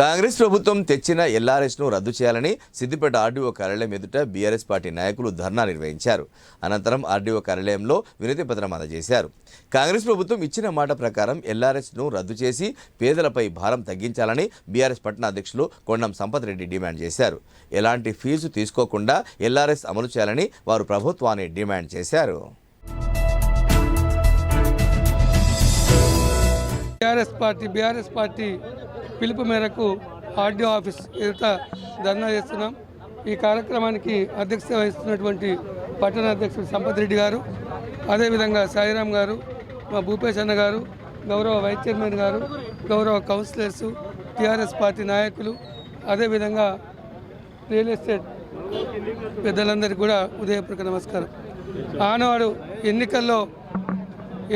కాంగ్రెస్ ప్రభుత్వం తెచ్చిన ఎల్ఆర్ఎస్ను రద్దు చేయాలని సిద్దిపేట ఆర్డీఓ కార్యాలయం ఎదుట బీఆర్ఎస్ పార్టీ నాయకులు ధర్నా నిర్వహించారు. అనంతరం ఆర్డీఓ కార్యాలయంలో వినతి పత్రం అందజేశారు. కాంగ్రెస్ ప్రభుత్వం ఇచ్చిన మాట ప్రకారం ఎల్ఆర్ఎస్ను రద్దు చేసి పేదలపై భారం తగ్గించాలని బీఆర్ఎస్ పట్టణ అధ్యక్షులు కొండం సంపత్ రెడ్డి డిమాండ్ చేశారు. ఎలాంటి ఫీజు తీసుకోకుండా ఎల్ఆర్ఎస్ అమలు చేయాలని వారు ప్రభుత్వాన్ని డిమాండ్ చేశారు. బీఆర్ఎస్ పార్టీ బీఆర్ఎస్ పార్టీ పిలుపు మేరకు ఆర్డీఓ ఆఫీస్ ఎదుట ధర్నా చేస్తున్నాం. ఈ కార్యక్రమానికి అధ్యక్షత వహిస్తున్నటువంటి పట్టణ అధ్యక్షుడు సంపత్ రెడ్డి గారు అదేవిధంగా సాయిరామ్ గారు మా భూపేష్ అన్న గారు గౌరవ వైస్ చైర్మన్ గారు గౌరవ కౌన్సిలర్స్ టీఆర్ఎస్ పార్టీ నాయకులు అదేవిధంగా రియల్ ఎస్టేట్ పెద్దలందరికీ కూడా ఉదయపూర్వక నమస్కారం. ఆనాడు ఎన్నికల్లో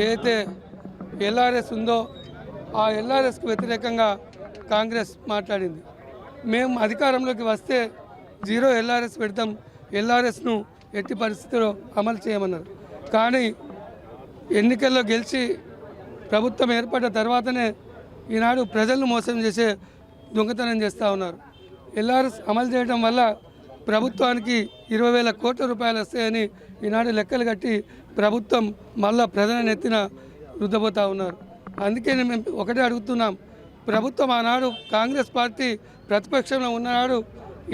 ఏదైతే ఎల్ఆర్ఎస్ ఉందో ఆ ఎల్ఆర్ఎస్కి వ్యతిరేకంగా కాంగ్రెస్ మాట్లాడింది. మేము అధికారంలోకి వస్తే జీరో ఎల్ఆర్ఎస్ పెడతాం. ఎల్ఆర్ఎస్ను ఎట్టి పరిస్థితుల్లో అమలు చేయమన్నారు. కానీ ఎన్నికల్లో గెలిచి ప్రభుత్వం ఏర్పడ్డ తర్వాతనే ఈనాడు ప్రజలను మోసం చేసే దొంగతనం చేస్తూ ఉన్నారు. ఎల్ఆర్ఎస్ అమలు చేయడం వల్ల ప్రభుత్వానికి ఇరవై వేల కోట్ల రూపాయలు వస్తాయని ఈనాడు లెక్కలు కట్టి ప్రభుత్వం మళ్ళా ప్రజలను ఎత్తిన రుద్దబోతూ ఉన్నారు. అందుకే మేము ఒకటే అడుగుతున్నాం. ప్రభుత్వం ఆనాడు కాంగ్రెస్ పార్టీ ప్రతిపక్షంలో ఉన్ననాడు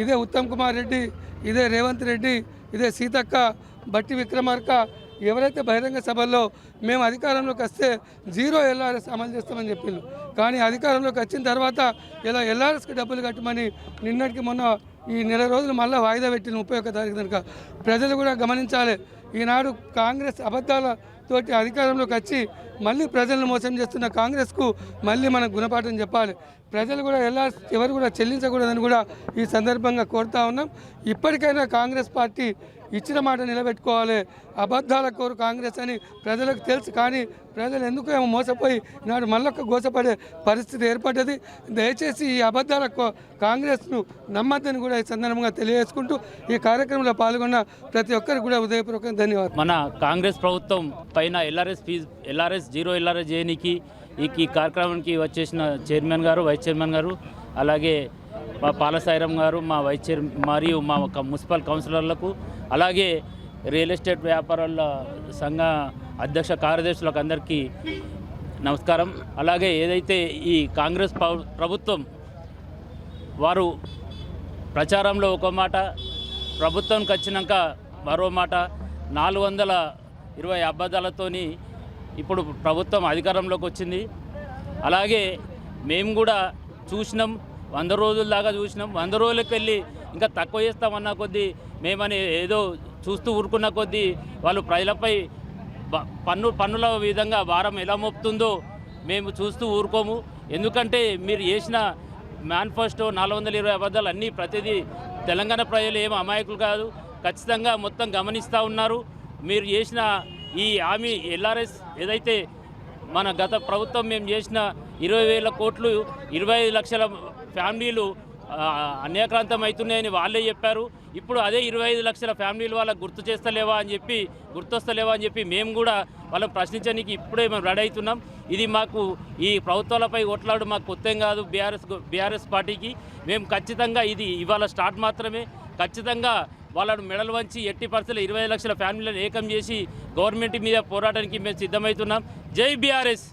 ఇదే ఉత్తమ్ కుమార్ రెడ్డి ఇదే రేవంత్ రెడ్డి ఇదే సీతక్క బట్టి విక్రమార్క ఎవరైతే బహిరంగ సభల్లో మేము అధికారంలోకి వస్తే జీరో ఎల్ఆర్ఎస్ అమలు చేస్తామని చెప్పిండ్రు. కానీ అధికారంలోకి వచ్చిన తర్వాత ఇలా ఎల్ఆర్ఎస్కి డబ్బులు కట్టమని నిన్నటికి మొన్న ఈ నెల రోజులు మళ్ళీ వాయిదా పెట్టిన ముప్పై ఒక్క తారీఖు కనుక ప్రజలు కూడా గమనించాలి. ఈనాడు కాంగ్రెస్ అబద్ధాలతోటి అధికారంలోకి వచ్చి మళ్ళీ ప్రజలను మోసం చేస్తున్న కాంగ్రెస్కు మళ్ళీ మనం గుణపాఠం చెప్పాలి. ప్రజలు కూడా ఎలా ఎవరు కూడా చెల్లించకూడదని కూడా ఈ సందర్భంగా కోరుతా ఉన్నాం. ఇప్పటికైనా కాంగ్రెస్ పార్టీ ఇచ్చిన మాట నిలబెట్టుకోవాలి. అబద్ధాల కోరు కాంగ్రెస్ అని ప్రజలకు తెలుసు కానీ ప్రజలు ఎందుకు ఏమో మోసపోయి నాడు మళ్ళొక్క గోసపడే పరిస్థితి ఏర్పడ్డది. దయచేసి ఈ అబద్ధాల కాంగ్రెస్ను నమ్మద్దని కూడా ఈ సందర్భంగా తెలియజేసుకుంటూ ఈ కార్యక్రమంలో పాల్గొన్న ప్రతి ఒక్కరికి కూడా హృదయపూర్వకంగా ధన్యవాదాలు. మన కాంగ్రెస్ ప్రభుత్వం పైన LRS fee LRS zero LRS జేనికి ఈ కార్యక్రమానికి వచ్చేసిన చైర్మన్ గారు వైస్ చైర్మన్ గారు అలాగే మా పాలసాయిరం గారు మా వైస్ చైర్ మరియు మా ఒక మున్సిపల్ కౌన్సిలర్లకు అలాగే రియల్ ఎస్టేట్ వ్యాపారాల సంఘ అధ్యక్ష కార్యదర్శులకు అందరికీ నమస్కారం. అలాగే ఏదైతే ఈ కాంగ్రెస్ ప్రభుత్వం వారు ప్రచారంలో ఒక మాట ప్రభుత్వంకి వచ్చినాక మరో మాట నాలుగు వందల ఇరవై అబద్ధాలతోని ఇప్పుడు ప్రభుత్వం అధికారంలోకి వచ్చింది. అలాగే మేము కూడా చూసినాం వంద రోజుల దాకా చూసినాం. వంద రోజులకు వెళ్ళి ఇంకా తక్కువ చేస్తామన్న కొద్దీ మేమని ఏదో చూస్తూ ఊరుకున్న కొద్దీ వాళ్ళు ప్రజలపై పన్ను పన్నుల విధంగా భారం ఎలా మోపుతుందో మేము చూస్తూ ఊరుకోము. ఎందుకంటే మీరు చేసిన మేనిఫెస్టో నాలుగు వందల ఇరవై అబద్ధాలు అన్నీ ప్రతిదీ తెలంగాణ ప్రజలు ఏం అమాయకులు కాదు. ఖచ్చితంగా మొత్తం గమనిస్తూ ఉన్నారు. మీరు చేసిన ఈ హామీ ఎల్ఆర్ఎస్ ఏదైతే మన గత ప్రభుత్వం మేము చేసిన ఇరవై వేల కోట్లు ఇరవై లక్షల ఫ్యామిలీలు అన్యాక్రాంతం అవుతున్నాయని వాళ్ళే చెప్పారు. ఇప్పుడు అదే ఇరవై ఐదు లక్షల ఫ్యామిలీలు వాళ్ళకి గుర్తు చేస్తలేవా అని చెప్పి గుర్తొస్తలేవా అని చెప్పి మేము కూడా వాళ్ళని ప్రశ్నించడానికి ఇప్పుడే మేము రెడీ అవుతున్నాం. ఇది మాకు ఈ ప్రభుత్వాలపై కొట్లాడు మాకు కొత్త ఏం కాదు. బీఆర్ఎస్ బీఆర్ఎస్ పార్టీకి మేము ఖచ్చితంగా ఇది ఇవాళ స్టార్ట్ మాత్రమే. ఖచ్చితంగా వాళ్ళను మెడలు వంచి ఎట్టి పరిస్థితులు ఇరవై లక్షల ఫ్యామిలీలను ఏకం చేసి గవర్నమెంట్ మీద పోరాటానికి మేము సిద్ధమవుతున్నాం. జై బీఆర్ఎస్!